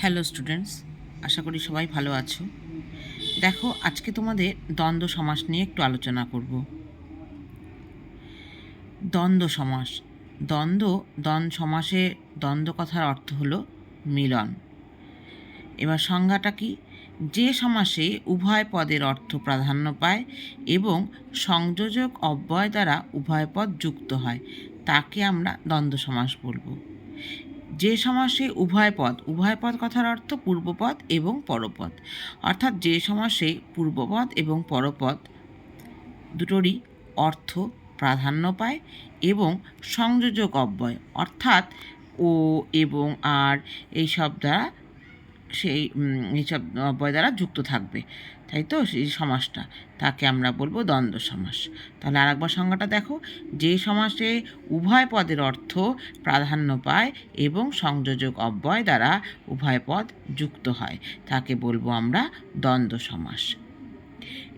Hello students, আশা করি সবাই ভালো আছো। দেখো, আজকে তোমাদের দ্বন্দ্ব সমাস নিয়ে একটু আলোচনা করব। দ্বন্দ্ব সমাস। দ্বন্দ্ব দ্বন্দ্ব সমাসে দ্বন্দ্ব কথার অর্থ হলো মিলন। এবার সংজ্ঞাটা কি? যে সমাসে উভয় পদের অর্থ প্রাধান্য পায় এবং সংযোজক অব্যয় দ্বারা উভয় পদ যুক্ত হয়, তাকে আমরা দ্বন্দ্ব সমাস বলব। যে সমাসে উভয় পদ উভয় পদ কথার অর্থ পূর্বপদ এবং পরপদ। অর্থাৎ যে সমাসে পূর্বপদ এবং পরপদ দুটোরই অর্থ প্রাধান্য পায় এবং সংযোজক অব্যয়। অর্থাৎ ও এবং আর এইসব দ্বারা সেই এইসব অব্যয় দ্বারা যুক্ত থাকবে। তাই তো? সেই সমাসটা তাকে আমরা বলব দ্বন্দ্ব সমাস। তাহলে আরেকবার সংজ্ঞাটা দেখো। যে সমাসে উভয় পদের অর্থ প্রাধান্য পায় এবং সংযোজক অব্যয় দ্বারা উভয় পদ যুক্ত হয়, তাকে বলব আমরা দ্বন্দ্ব সমাস।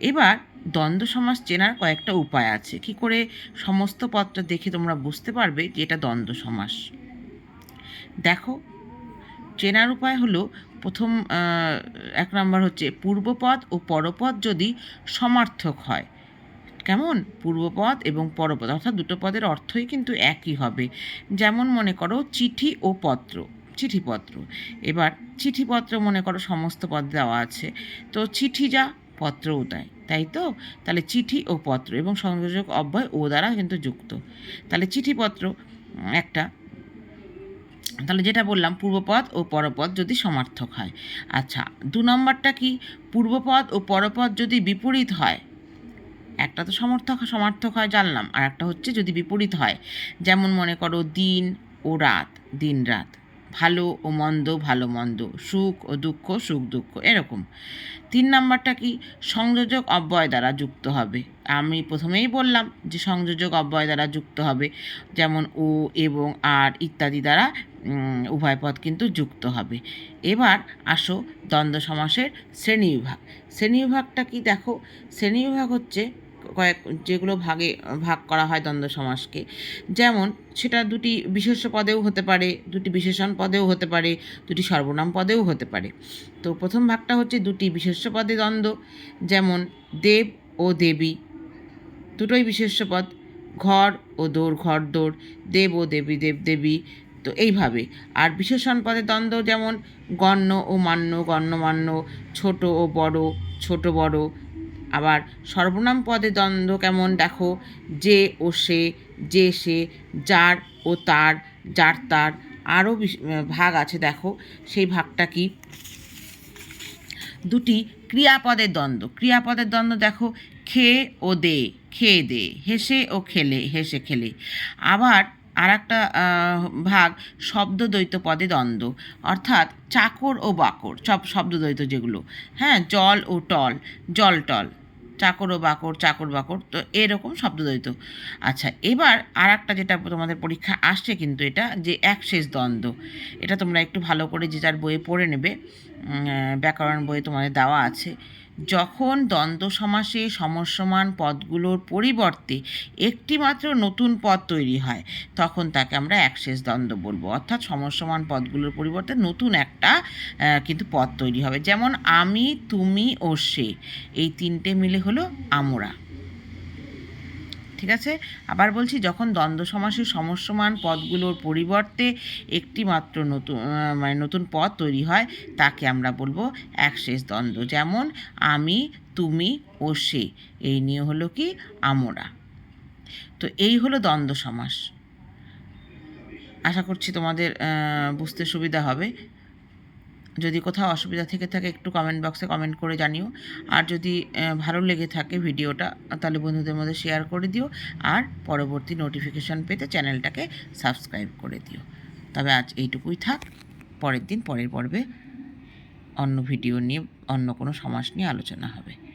এবার দ্বন্দ্ব সমাস চেনার কয়েকটা উপায় আছে। কি করে সমস্ত পদটা দেখে তোমরা বুঝতে পারবে যে এটা দ্বন্দ্ব সমাস? দেখো চেনার উপায় হলো প্রথম এক নম্বর হচ্ছে পূর্বপদ ও পরপদ যদি সমার্থক হয়। কেমন? পূর্বপদ এবং পরপদ। অর্থাৎ দুটো পদের অর্থই কিন্তু একই হবে। যেমন মনে করো চিঠি ও পত্র, চিঠিপত্র। এবার চিঠিপত্র মনে করো সমস্ত পদ দেওয়া আছে। তো চিঠি যা পত্রও তাই। তাই তো? তাহলে চিঠি ও পত্র এবং সংযোজক অব্যয় ও দ্বারা কিন্তু যুক্ত। তাহলে চিঠিপত্র একটা তাহলে যেটা বললাম, পূর্বপদ ও পরপদ যদি সমার্থক হয়। আচ্ছা দু নম্বরটা কি? পূর্বপদ ও পরপদ যদি বিপরীত হয়, একটা তো সমর্থক, সমার্থক হয় জানলাম, আর একটা হচ্ছে যদি বিপরীত হয়, যেমন মনে করো দিন ও রাত, দিন, রাত। ভালো ও মন্দ, ভালো মন্দ, সুখ ও দুঃখ, সুখ দুঃখ, এরকম। তিন নাম্বারটা কি? সংযোজক অব্যয় দ্বারা যুক্ত হবে। আমি প্রথমেই বললাম যে সংযোজক অব্যয় দ্বারা যুক্ত হবে, যেমন ও, এবং, আর ইত্যাদি দ্বারা উভয় পদ কিন্তু যুক্ত হবে। এবার আসো দ্বন্দ্ব সমাসের শ্রেণীবিভাগ শ্রেণীবিভাগটা কি? দেখো শ্রেণীবিভাগ হচ্ছে কয়েক, যেগুলো ভাগে, ভাগ করা হয় দ্বন্দ্ব সমাসকে যেমন, সেটা দুটি বিশেষ্য পদেও হতে পারে, দুটি বিশেষণ পদেও হতে পারে, দুটি সর্বনাম পদেও হতে পারে। তো প্রথম ভাগটা হচ্ছে দুটি বিশেষ্য পদে দ্বন্দ্ব, যেমন দেব ও দেবী। দুটোই বিশেষ্য পদ, ঘর ও দৌড় ঘর দৌড় দেব ও দেবী, দেব দেবী। তো এইভাবে। আর বিশেষণ পদে দ্বন্দ্ব যেমন গণ্য ও মান্য, গণ্যমান্য, ছোট ও বড়, ছোট বড় আবার সর্বনাম পদে দ্বন্দ্ব কেমন দেখো? যে ও সে, যে সে, যার ও তার, যার তার, আরও ভাগ আছে দেখো। সেই ভাগটা কি? দুটি ক্রিয়াপদের দ্বন্দ্ব। ক্রিয়াপদের দ্বন্দ্ব দেখো খেয়ে ও দে খেয়ে দে, হেসে ও খেলে, হেসে খেলে। আবার আর একটা ভাগ শব্দদ্বৈত পদে দ্বন্দ্ব। অর্থাৎ চাকর ও বাকর, সব শব্দদ্বৈত যেগুলো। হ্যাঁ জল ও টল, জল টল। চাকর ও বাকর, চাকর বাকর, তো এরকম শব্দদ্বৈত। আচ্ছা এবার আর একটা যেটা তোমাদের পরীক্ষা আসছে কিন্তু এটা যে এক শেষ দ্বন্দ্ব। এটা তোমরা একটু ভালো করে যে যার বইয়ে পড়ে নেবে ব্যাকরণ বইয়ে তোমাদের দেওয়া আছে। যখন দ্বন্দ্ব সমাসে সমসমান পদগুলোর পরিবর্তে একটি মাত্র নতুন পদ তৈরি হয়, তখন তাকে আমরা একশেষ দ্বন্দ্ব বলব। অর্থাৎ সমসমান পদগুলোর পরিবর্তে নতুন একটা কিন্তু পদ তৈরি হবে। যেমন আমি, তুমি ও সে, এই তিনটে মিলে হলো আমরা। ঠিক আছে? আবার বলছি, যখন দ্বন্দ্ব সমাসের সমস্যমান পদগুলোর পরিবর্তে একটি মাত্র নতুন মানে নতুন পদ তৈরি হয়, তাকে আমরা বলব একশেষ দ্বন্দ্ব। যেমন, আমি, তুমি ও সে। এই নিয়ে হলো কি? আমরা। তো এই হলো দ্বন্দ্ব সমাস। আশা করছি তোমাদের বুঝতে সুবিধা হবে। যদি কোথাও অসুবিধা থেকে থাকে একটু কমেন্ট বক্সে কমেন্ট করে জানিও। আর যদি ভালো লেগে থাকে ভিডিওটা, তাহলে বন্ধুদের মধ্যে শেয়ার করে দিও। আর পরবর্তী নোটিফিকেশান পেতে চ্যানেলটাকে সাবস্ক্রাইব করে দিও। তবে আজ এইটুকুই থাক। পরের দিন, পরের পর্বে অন্য ভিডিও নিয়ে, অন্য কোনো সমাজ নিয়ে আলোচনা হবে।